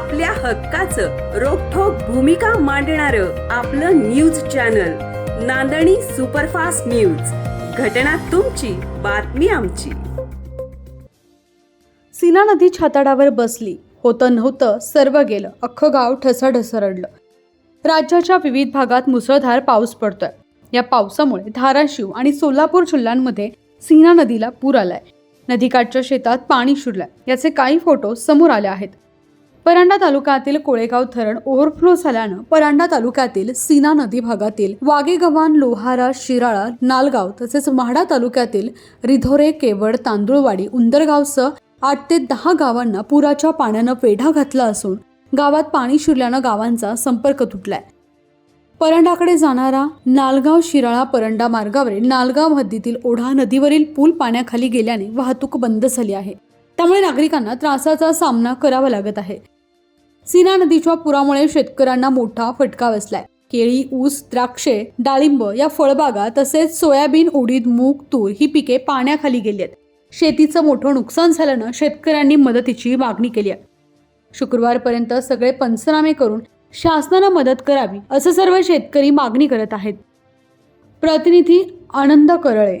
आपल्या हक्काचं रोखोक भूमिका मांडणार आपलं news channel Nandani superfast news. घटना तुमची बातमी आमची. सीना नदी छाताडावर बसली. होतं नव्हतं सर्व गेलं. अख्खं गाव ठसाढसरडलं. राज्याच्या विविध भागात मुसळधार पाऊस पडतोय. या पावसामुळे धाराशिव आणि सोलापूर जिल्ह्यांमध्ये सीना नदीला पूर आलाय. नदीकाठच्या शेतात पाणी शिरलंय. याचे काही फोटो समोर आले आहेत. परांडा तालुक्यातील कोळेगाव धरण ओव्हरफ्लो झाल्यानं परांडा तालुक्यातील सीना नदी भागातील वागेगव्हाण लोहारा शिराळा नालगाव तसेच म्हाडा तालुक्यातील रिधोरे केवड तांदूळवाडी उंदरगावसह आठ ते दहा गावांना पुराच्या पाण्यानं वेढा घातला असून गावात पाणी शिरल्यानं गावांचा संपर्क तुटलाय. परंडाकडे जाणारा नालगाव शिराळा परंडा मार्गावरील नालगाव हद्दीतील ओढा नदीवरील पूल पाण्याखाली गेल्याने वाहतूक बंद झाली आहे. त्यामुळे नागरिकांना त्रासाचा सामना करावा लागत आहे. सीना नदीच्या पुरामुळे शेतकऱ्यांना मोठा फटका बसलाय. केळी ऊस द्राक्षे डाळिंब या फळबागा तसेच सोयाबीन उडीद मूग तूर ही पिके पाण्याखाली गेली आहेत. शेतीचं मोठं नुकसान झाल्यानं शेतकऱ्यांनी मदतीची मागणी केली आहे. शुक्रवारपर्यंत सगळे पंचनामे करून शासनानं मदत करावी असं सर्व शेतकरी मागणी करत आहेत. प्रतिनिधी आनंद करळे